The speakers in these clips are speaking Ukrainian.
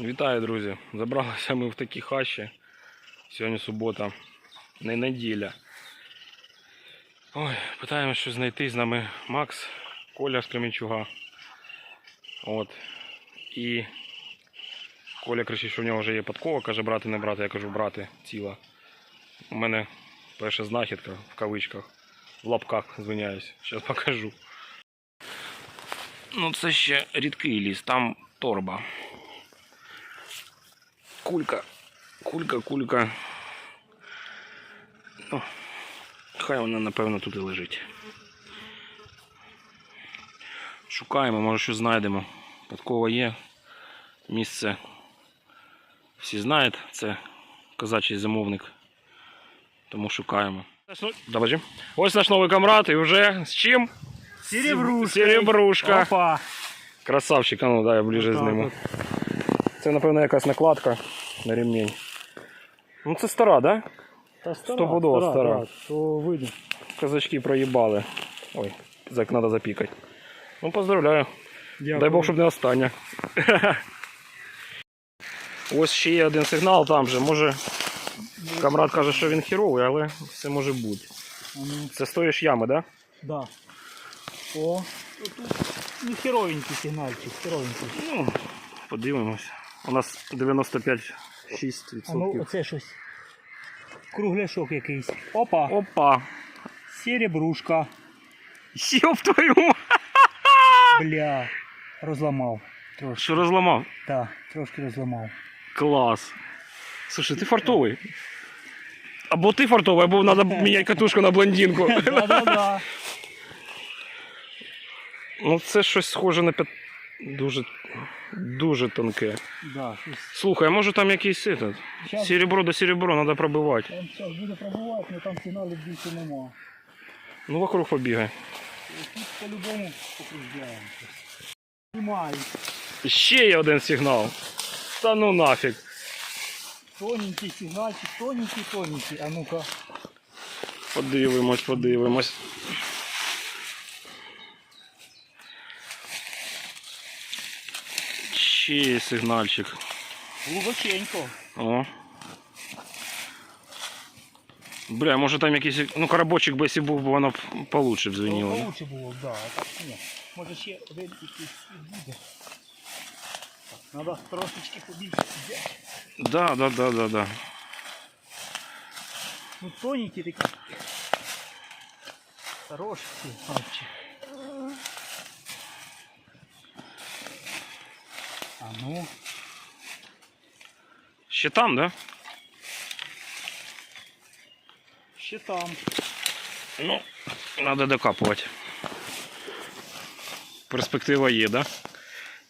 Вітаю, друзі! Забралися ми в такі хащі. Сьогодні субота, не неділя. Ой, питаємо щось знайти. З нами Макс, Коля з Кременчуга. От. І Коля кричить, що в нього вже є подкова, каже брати не брати, я кажу брати ціла. У мене перша знахідка в кавичках, в лапках, звиняюсь. Зараз покажу. Ну це ще рідкий ліс, там торба. Кулька. Кулька, кулька. Ну, хай вона, напевно, тут і лежить. Шукаємо, може щось знайдемо. Подкова є. Місце. Всі знають, це козачий замовник. Тому шукаємо. Давай. Ось наш новий камрад і вже з чим? Серебрушка. Серебрушка. Опа. Красавчик, а ну дай я ближе Отак зніму. Це, напевно, якась накладка на ремінь. Ну це стара, да? Та стара, Стопудово стара. Да, то видно. Казачки проїбали. Ой, як треба запікати. Ну, поздравляю. Дякую. Дай Бог, щоб не остання. Ось ще є один сигнал там же. Може, камрад каже, що він херовий, але все може бути. Це стоїш ями, да? да. О, тут, тут ну, херовенький сигнальчик, херовенький. Ну, подивимось. У нас 95-6%. А ну, оце щось. Кругляшок якийсь. Опа, Опа! серебрушка. Йоп твою! ма- Бля. Розламав. Трошки. Що розламав? Так, трошки розламав. Клас. Слушай, ти фартовий. Або ти фартовий, або треба міняти катушку на блондинку. Да-да-да. Ну це щось схоже на п'ят... Дуже, дуже тонке. Да, щось. Слухай, а може там якийсь этот? Щас. Серебро до серебро треба пробивати. Там зараз буде пробувати, але там сигналів більше нема. Ну вокруг побігай. Тут по-любому покружляємо. Знімаю. Ще є один сигнал. Та ну нафіг. Тоненький сигнальчик, тоненький, тоненький. А ну-ка. Подивимось, подивимось. Ще є сигнальчик. Глубоченько. О. Бля, може там якийсь. Ну, коробочок би якщо був, бо воно б получше б звеніло. да? Получше було, да. а так ні. Може ще один якийсь і буде. Так, Надо трошечки побільше взяти. Да, да, да, да, да. Ну тоненькі такі. Хороші сигнальчик. А ну. Ще там, да? Ще там. Ну, треба докапувати. Перспектива є, да?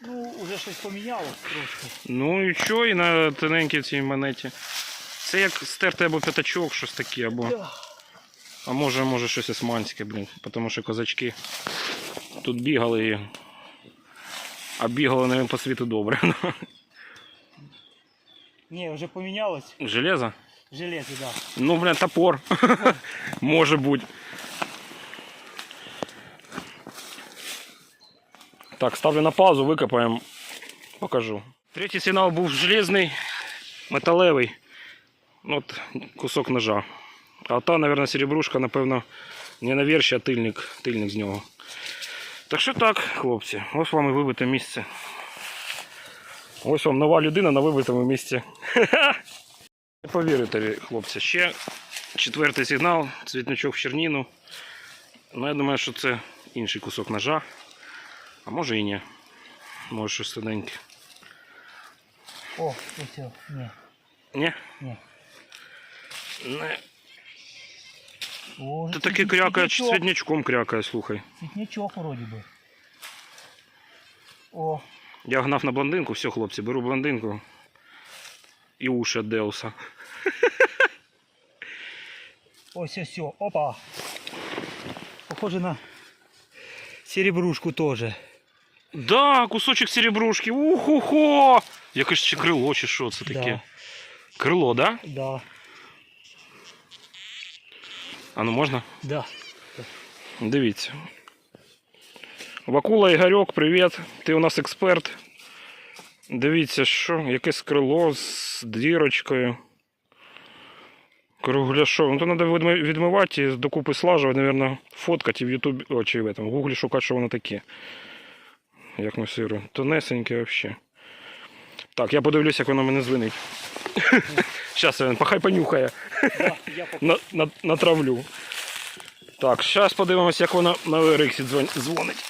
Ну, уже щось помінялось трошки. Ну і що, і на тоненькій цій монеті. Це як стерти або п'ятачок, щось таке, або. А може, може щось османське, блін. Тому що козачки тут бігали і. А бігали вони по світу добре. Ні, вже помінялось. Железо? Железо, да. Ну, блін, топор. Може бути. Так, ставлю на паузу, викопаємо. Покажу. Третій сигнал був железний, металевий. Ну, От кусок ножа. А та, мабуть, серебрушка, напевно, не наверші, а тильник, тильник з нього. Так що так, хлопці, ось вам і вибите місце. Ось вам нова людина на вибитому місці. Не повірите, хлопці, ще четвертий сигнал, цвітничок в черніну. Ну, я думаю, що це інший кусок ножа. А може і ні. Може щось ось, о, ні, Ні? ні. Не. О, Ти таки крякає, цвітничок. цвітничком крякає, слухай. Цвітничок вроді би. О, Я гнав на блондинку, все, хлопці, беру блондинку. І уші від Деуса. ось ось, ось. Опа. Похоже на серебрушку теж. Да, кусочок серебрушки. Уху-хо! Якесь ще крило, чи що це таке? Да, Крило, да? да, А ну можна? да. Дивіться. Вакула Ігорьок, привіт. Ти у нас експерт. Дивіться, що, якесь крило з дірочкою. Кругляшов. Ну то треба відмивати і докупи слажувати, мабуть, фоткати в Ютубі, чи в этом, в Гуглі шукати, що воно таке. Як на сиру. Тонесеньке взагалі. Так, я подивлюсь, як воно мене звинить. Зараз він похай понюхає. На, на, натравлю. Так, зараз подивимось, як воно на Риксі дзвонить.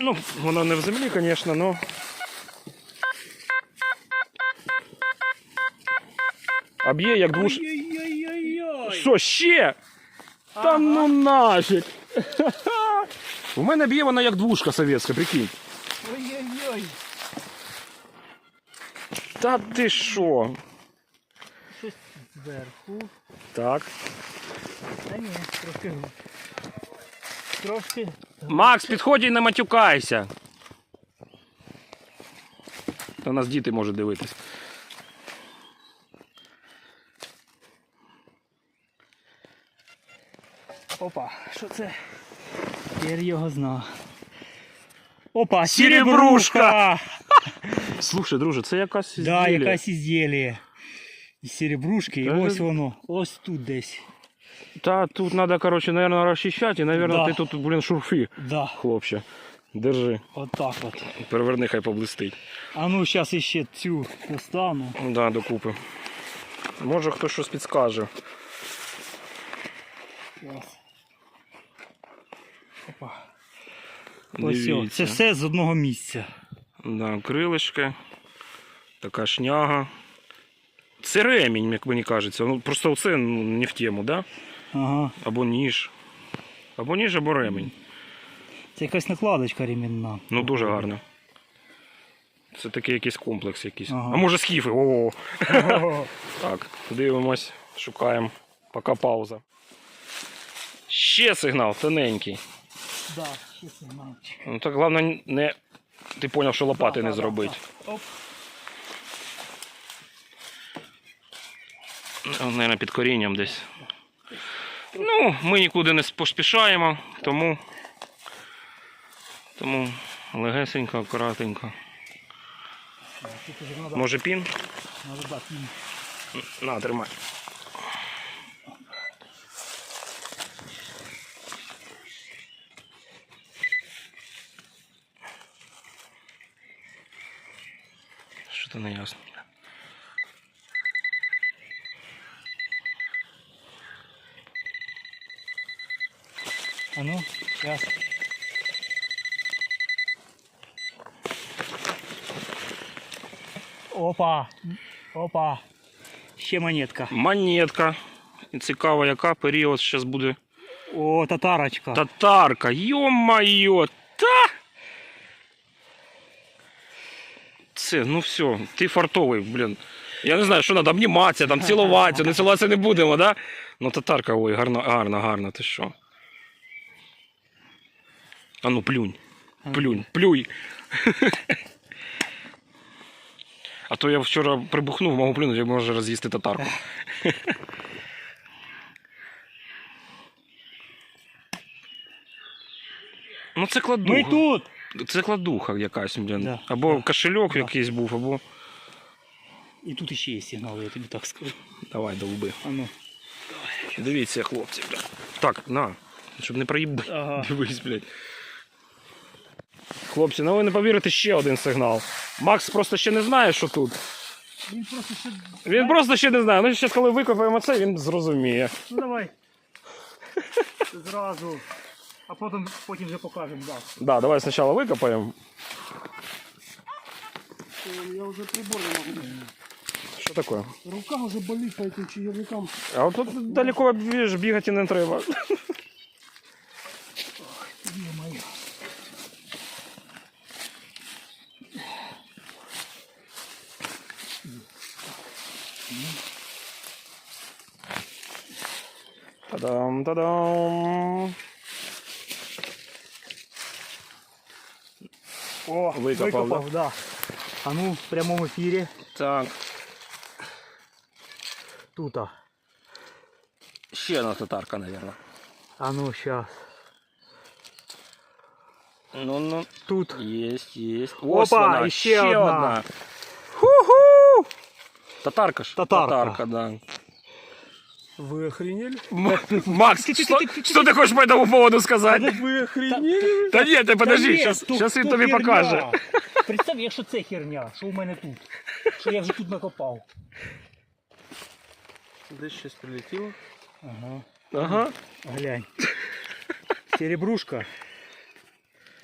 Ну, воно не в землі, звісно, але. А б'є як двуш. Що ще? Та ну нафіг. У мене б'є вона як двушка совєтська, прикинь. Ой-ой-ой. Та ти що? Щось зверху. Так. Та ні, трошки. Трошки. Макс, підходь і не матюкайся. Та нас діти можуть дивитись. Опа, що це? Тепер його зна. Опа, Серебрушка! Слушай, друже, це якась Да, якась ізділля. Із серебрушки, і ось воно, ось тут десь. Та тут надо, короче, наверное, розчищати, і, наверное, Да. ти тут, блін, шурфи, Да, хлопче. Держи, от так от. переверни, хай поблистить. А ну зараз іще цю достану. Да, докупи. Може хтось щось підскаже. Щас. Опа. Ось це все з одного місця. Да, крилишки. Така шняга. Це ремінь, як мені кажеться. Ну, просто це ну, не в тему, да? Ага. Або ніж. Або ніж, або ремінь. Це якась накладочка ремінна. Ну дуже гарно. Це такий якийсь комплекс якийсь. Ага. А може скіфи? О, так, дивимось, шукаємо. Поки пауза. Ще сигнал тоненький. Да, ще сигнальчик. Ну так головне не. Ти зрозумів, що лопати не да, да, зробити. да. Наверное, під корінням десь. Ну, ми нікуди не поспішаємо, тому. Тому легесенько, надо, Може пін? надо дати їм. На, тримай. Що то не ясно. А ну, зараз. Опа! Опа! Ще монетка. Монетка. І цікаво, яка період зараз буде. О, татарочка. Татарка, ё-моё, та! Це, ну все, ти фартовий, блін. Я не знаю, що треба обніматися, там цілуватися, не цілуватися не будемо, да? Ну татарка, ой, гарно, гарно, гарно, ти що? А ну плюнь, плюнь, плюй. А то я вчора прибухнув, можу плюнути, я можу роз'їсти татарку. Ну це кладуха. Ми тут! Це кладуха якась, блін. Да, Або да, кошельок да. якийсь був, або. І тут ще є сигнал, я тобі так скажу. Давай, долби. А ну. Дивіться, хлопці, бля. Так, на. Щоб не проїбати. Ага. Дивись, блядь. Хлопці, ну ви не повірите ще один сигнал. Макс просто ще не знає, що тут. Він просто ще... Він просто ще не знає. Ну, зараз, коли викопаємо це, він зрозуміє. Ну давай. Зразу. А потім, потім вже покажемо, да. Да, давай спочатку викопаємо. Я уже прибор не могу. Що таке? Рука уже болит по этим чаевникам. А от тут далеко більш бігати не треба. Ё-моё. Та-дам, та-дам. О, Викопав, викопав, да. А ну, в прямому ефірі. Так. Тут. а. Ще одна татарка, мабуть. А ну, щас. Ну, ну. Тут. Есть, есть. Опа, Ось вона, і ще одна. Татарка ж? Татарка. Татарка, да. Вы охренели? М- Макс, что, что ты хочешь по этому поводу сказать? Вы охренели? Да нет, ты подожди, Та ні, сейчас, то- сейчас він то тобі херня. покаже. Представ, якщо це херня, що у мене тут. Що я вже тут накопав. Десь щось прилетіло. Ага. Ага. Глянь. Серебрушка.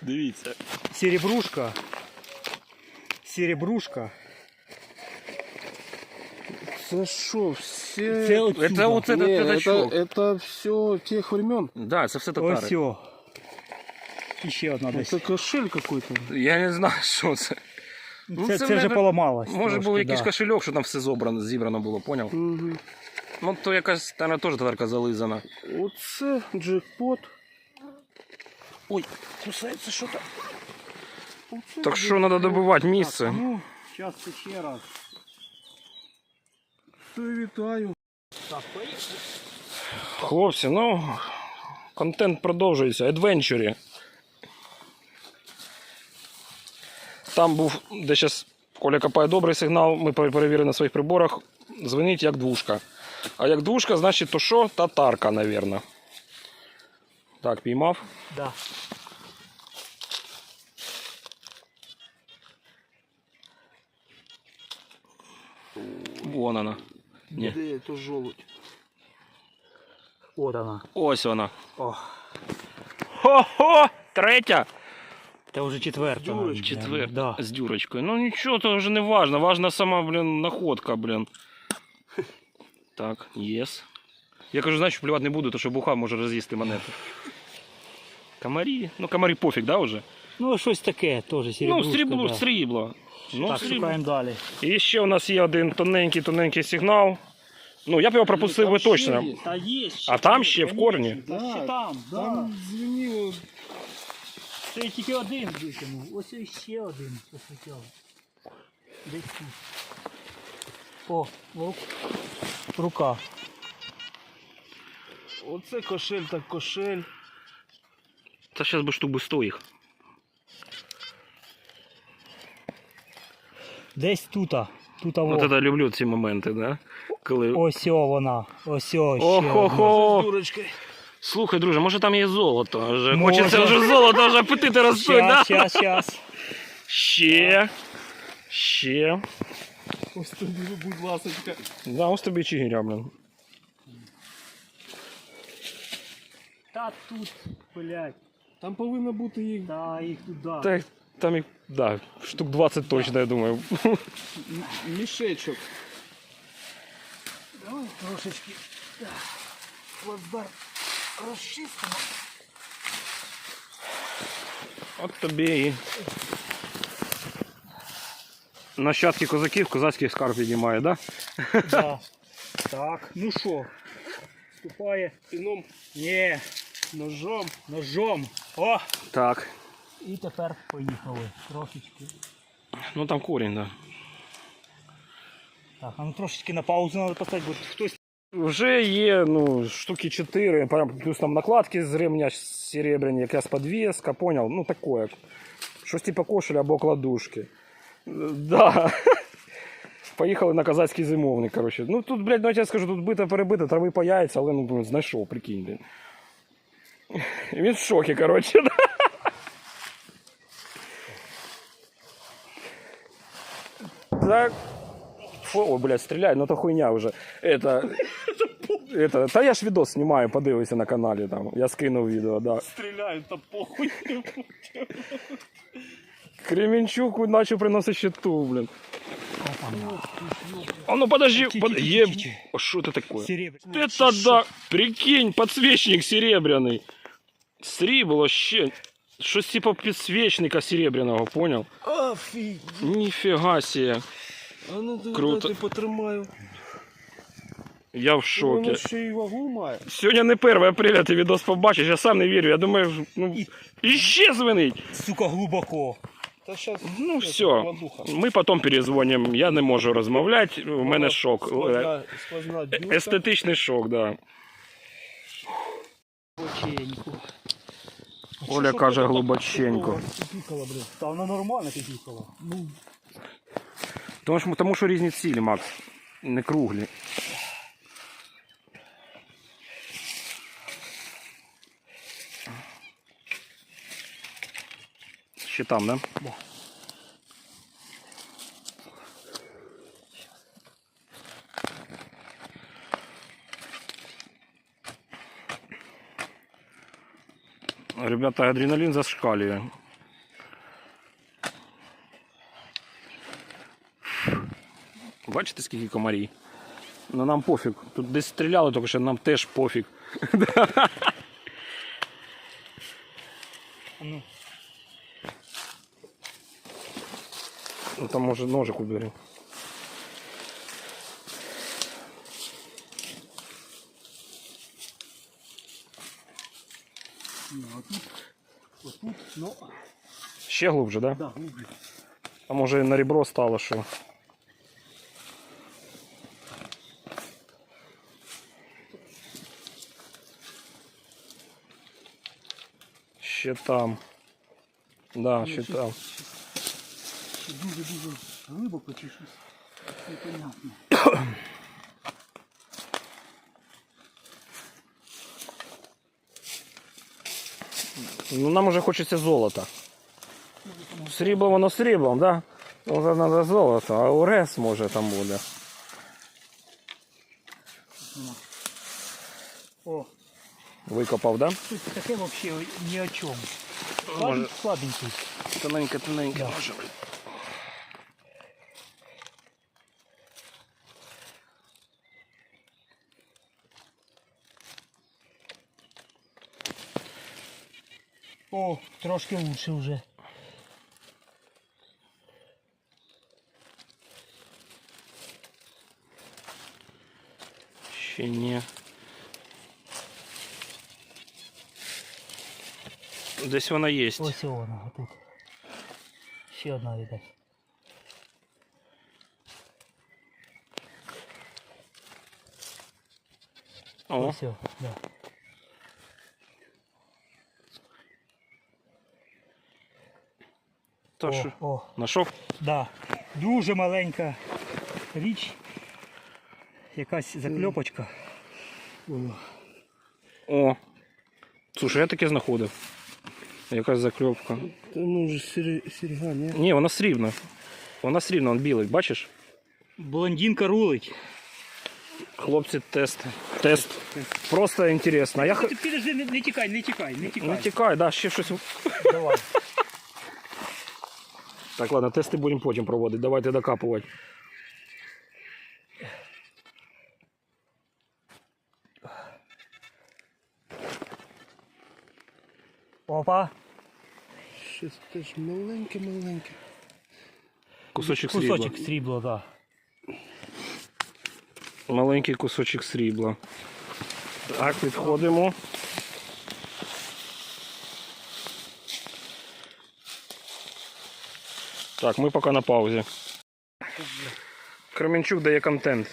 Дивіться. Серебрушка. Серебрушка. Це що, все... Це отсюда. Это вот этот Не, это, пятачок. это все тех времен. Да, це все татари. Ось о. І ще одна десь. Это кошель какой-то. Я не знаю, що це. ну, це, це це вже не- поламалось. Може був трошки, якийсь да. кошельок, що там все зібрано, зібрано було, поняв? Угу. Ну то якась там теж татарка зализана. Оце джекпот. Ой, кусається що там. Оце Так що треба добивати місце. Ну, зараз ще раз. Вітаю. Так, поїхали. Хлопці, ну контент продовжується. Адвенчурі. Там був, де зараз Коля копає добрий сигнал, ми перевірили на своїх приборах. Дзвонить як двушка. А як двушка, значить то що? Татарка, мабуть. Так, піймав. Да. Вон вона. Ні. Де то жолудь? От вона. Ось вона. О, Хо-хо! Третя! це вже четверта. навіть, Четвер. Да. З дюрочкою. Ну нічого, то вже не важно. Важна сама, блін, находка, блін. Так, єс. Я кажу, знаєш, плювати не буду, то що буха може роз'їсти монету. Комарі. Ну, комарі пофіг, да, вже? Ну, щось таке теж серебрушка. ну, срібло, да. срібло. Ну, Так, шукаємо далі. І ще у нас є один тоненький, тоненький сигнал. Ну, я б його пропустив би точно. є. Та є А там ще в корні? Та ще там, да. Там дзвеніло. Це тільки один витягнув. Ось іще один посвітяв. Десь тут. О, лук. Рука. Оце кошель так кошель. Та зараз би штук би 100 їх. Десь тута. Тута От во. я люблю ці моменти, да? Коли. Ось о вона. Ось о, ще одна. Охо-хо! Слухай, друже, може там є золото? Вже Може. хочеться вже золото, вже апетити ростуть, да? Щас, щас, щас. Ще. Ще. Ось тобі, будь ласочка. Да, ось тобі чигиря, блин. Та тут, блядь. Там повинно бути їх Та їх туди. Так, там їх, да, штук 20 точно, я думаю. мішечок. Давай трошечки. Плацдарм розчистимо. От тобі і. Нащадки козаків козацьких скарб піднімає, да? Да. Так, ну що? Вступає. Піном, Ні, ножом. ножом. О! Так. І тепер поїхали. Трошечки. Ну там корінь, да. Так, а ну трошечки на паузу треба поставити, бо хтось. Вже є ну, штуки 4, плюс там накладки з ремня серебряні, якась подвеска, понял? Ну такое. Щось типу кошеля або кладушки. Да. Поїхали на казацький зимовник, коротше. Ну тут, блядь, ну я тебе скажу, тут бито перебито, трави паяється, але ну, знайшов, прикинь, він в шокі, коротше. Да? Так. Фу, Ой, блядь, стреляй, ну это хуйня уже. Это... Это, та я ж відос знімаю, подивися на каналі там. Я скинув відео, да. Стріляють, та похуй. Кременчук наче приносить щиту, блін. А ну подожди, под... Е... А Що це таке? Серебряний. Это да, прикинь, подсвечник серебряний. Срібло ще. Щось типа підсвечника серебряного, понял? Офігеть. Ніфіга себе. А ну ти Круто. ти потримаю. Я в шокі. Воно ще й вагу має. Сьогодні не 1 апреля ти відос побачиш, я сам не вірю. Я думаю, ну, іще звенить. Сука, глибоко. Та щас, Ну щас, все, ми потім перезвонимо. Я не можу розмовляти, у мене шок. Сквозна, сквозна дюрка. Естетичний шок, да. Глибоченько. Оля каже глибоченько. Та вона нормально пікала. Ну, Тому що, тому що різні цілі, Макс. Не круглі. Ще там, да? Да. Ребята, адреналин зашкалює. Бачите, скільки комарій? Ну нам пофіг. Тут десь стріляли, тільки що нам теж пофіг. Ну, там може ножик убери. Ще глубже, да? да, глубже. А може на ребро стало що. Ще там. Да, ще там. Ще дуже-дуже глибоко чи щось непонятне. Ну нам уже хочеться золота Срібло воно сріблом, да? Може треба золото, а урес може там буде. О, Викопав, да? тут таке взагалі ні о чому. Може- Слабенький. Тоненьке, тоненьке Да. може бути. О, трошки лучше вже. Ще ні. Десь вона є. Ось і вона, отут. Ще одна видать. О, Ось, о, да. то о, що? о, Нашов? да. Дуже маленька річ. Якась закльопочка. О. Слушай, я таке знаходив. Якась закльопка. Та ну вже сері- серега, ні? Ні, вона срібна. Вона срібна, он білий, бачиш? Блондинка рулить. Хлопці, тест. Тест. Просто інтересно. А Я... х- Ти підожди, не, не тікай, не тікай, не тікай. Не тікай, да, ще щось. Давай. Так, ладно, тести будемо потім проводити. Давайте докапувати. Опа. Щось теж маленьке-маленьке. Кусочок срібла. Кусочок срібла, да. Маленький кусочок срібла. Так, підходимо. Так, ми поки на паузі. Кременчук дає контент.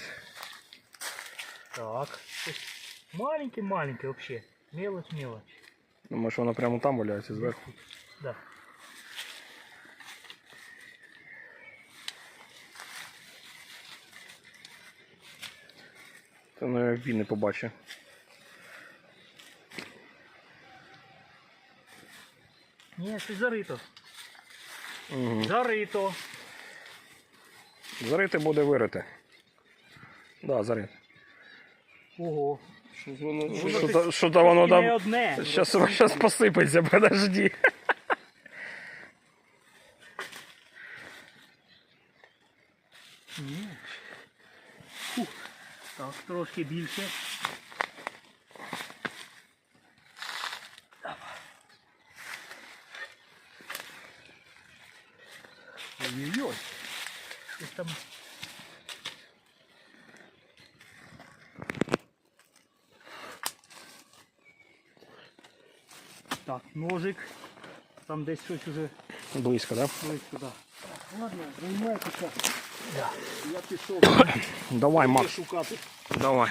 Так. Маленький-маленький вообще. Мелочь, мелочь. Думаю, що вона прямо там валяється зверху. Да. Це ну, він не побачить. Ні, це зарито. Угу. Зарито. Зарити буде вирити. Да, зарити. Ого. Щось воно Що-то, що-то воно там. одне. Сейчас, сейчас посипеться, подожди. Так, трошки більше. Так, ножик. Там десь щось уже Близько, да? близько, да. Ладно, займайтеся. Я пішов Давай, де Макс, шукати. давай.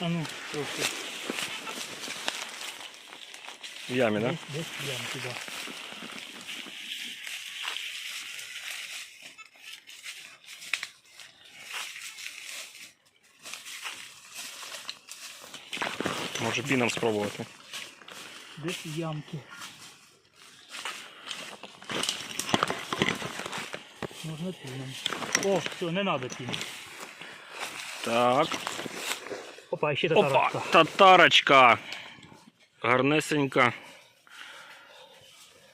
А ну, трохи. В ямі, да? Десь, десь в ямці, да. Може піном спробувати. Десь ямки. Можна піном. О, все, не треба пін. Так. Опа, ще Опа, татарочка. татарочка. Гарнесенька.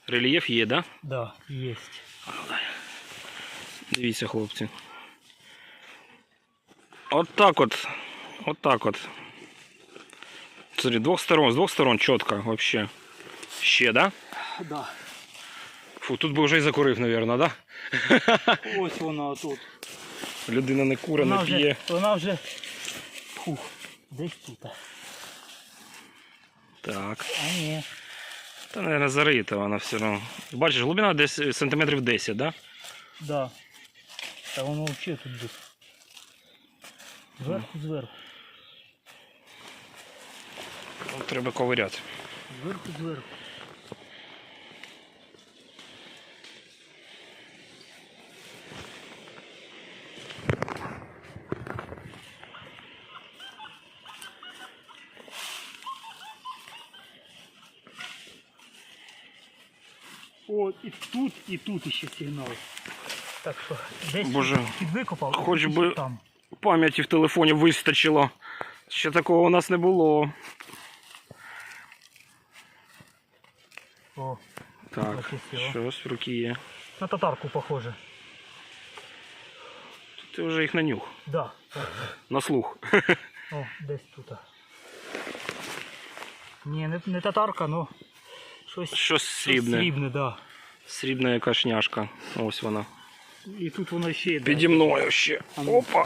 Рельєф є, да? Да, есть. Дивіться, хлопці. От так от. От так от. Смотри, двох сторон, з двох сторон чітко вообще. Ще, да? Да. Фу, тут би вже і закурив, мабуть, да? Ось вона тут. Людина не куре, Вона не вже, п'є. вона вже. Фух, десь тут. Так. А ні. Та, мабуть, зарита вона все одно. Бачиш, глибина десь сантиметрів 10, да? Да. Та воно взагалі тут десь. Зверху, зверху. Треба ковиряти. Зверху, зверху. О, і тут, і тут ще сигнал. Так що десь Боже, під викопав, хоч би- там. Пам'яті в телефоні вистачило. Ще такого у нас не було. О, Так, Запустило. щось в руки є. на татарку похоже. Ти вже їх на нюх, Да. на слух. О, десь тут. Ні, не, не татарка, ну щось, Щось срібне. срібне, да. Срібна яка шняшка. Ось вона. І тут воно ще йде. Піді мною ще. Опа.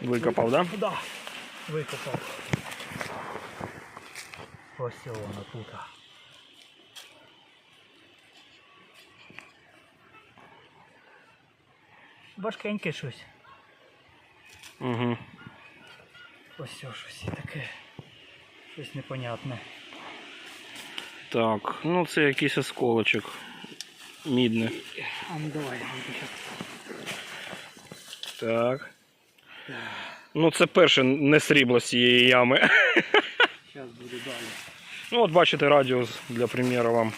Тут. Викопав, да? Да. Викопав. Ось воно тут. Важкеньке щось. Угу. Ось щось таке. Щось непонятне. Так, ну це якийсь осколочок. Мідне. А ну давай, щас. Так. Ну це перше не срібло з цієї ями. Зараз буде далі. Ну от бачите радіус для приміру вам.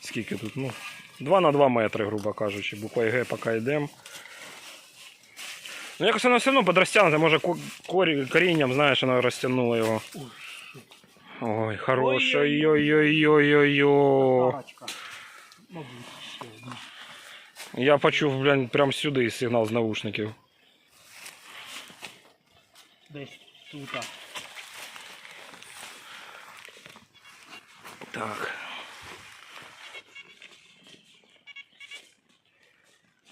Скільки тут? Ну, 2 на 2 метри, грубо кажучи. Буква Г поки йдемо. Ну якось воно все одно подростягнуте, може корі, корінням, знаєш, воно розтягнуло його. Ой, хороше. Одна. Я почув, блін, прямо сюди сигнал з наушників. Десь тут. Так.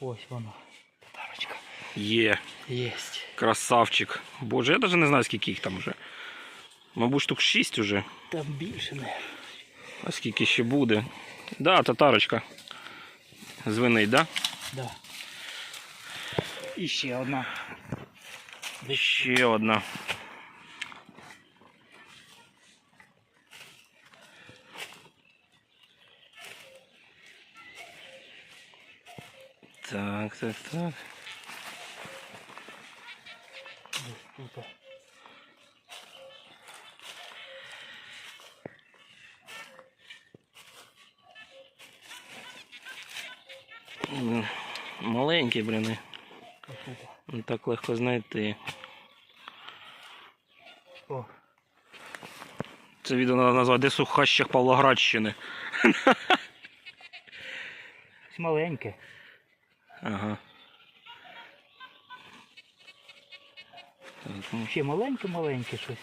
Ось воно. Тарочка. Є. Єсть. Красавчик. Боже, я навіть не знаю, скільки їх там вже. Мабуть, штук 6 уже. Там більше не. А скільки ще буде? Да, татарочка. Звенить, да? Да. І ще одна. Ще одна. Так, так, так. Десь тут. М, Маленькі, блін. Так легко знайти. О, Це відео треба назвати «Де сухащах Павлоградщини. маленьке. Ага. Ну, Ще маленьке-маленьке щось.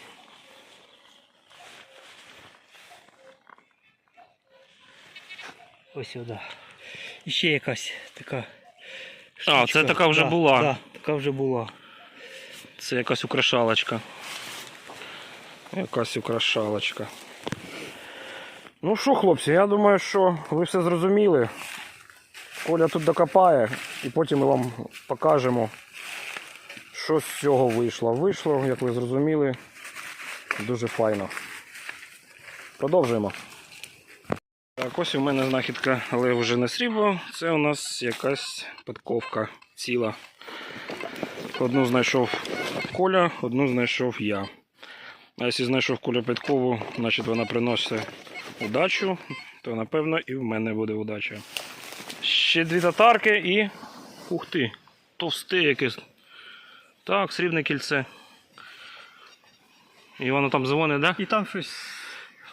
Ось сюди. І ще якась така А, це така вже Да, була. Да, така вже була. Це якась украшалочка. Якась украшалочка. Ну що, хлопці, я думаю, що ви все зрозуміли. Коля тут докопає, і потім ми вам покажемо, що з цього вийшло. Вийшло, як ви зрозуміли, дуже файно. Продовжуємо. Так, ось у мене знахідка, але вже не срібло. Це у нас якась подковка ціла. Одну знайшов Коля, одну знайшов я. А якщо знайшов Коля Петкову, значить вона приносить удачу, то напевно і в мене буде удача. Ще дві татарки і. Ух ти! Товсте якесь. Так, срібне кільце. І воно там дзвонить, да? І там щось.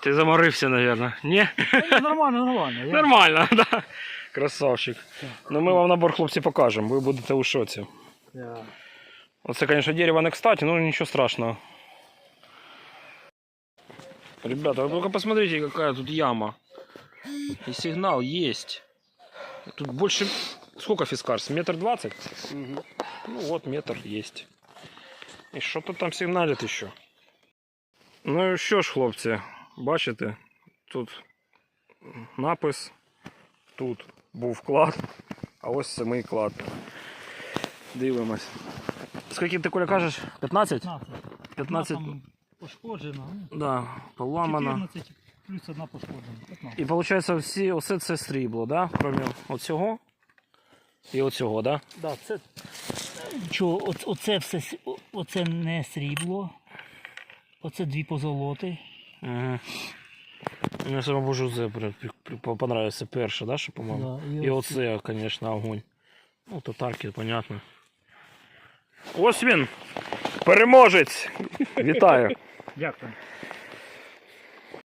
Ти заморився, мабуть. Ні? Ні, Нормально, нормально. Я- Нормально, да. Красавчик. Ну ми вам набор хлопці покажемо, ви будете у шоці. Я- Оце, конечно, дерево не кстати, но ничего страшного. Ребята, вы только посмотрите, какая тут яма. И сигнал есть. Тут больше... Сколько фискарс? Метр двадцать? Ну вот, метр есть. І що-то там сигналить еще. Ну і що ж, хлопці, бачите, тут напис, тут був клад, а ось самий клад. Дивимось. Скільки ти Коля кажеш? 15? 15. 15. Пошкоджена. ну, Да, поламано. 14 плюс одна пошкоджена. 15. І виходить, всі, все це срібло, да? Крім оцього і оцього, да? Да, це... Оц- оце все с- о- оце не срібло. Оце дві позолоти. Угу. Мені саме боже при- понравився перше, да, що, по-моєму? Да, І оце, звісно, огонь. Ну, татарки, понятно. Ось він! Переможець! Вітаю! Дякую.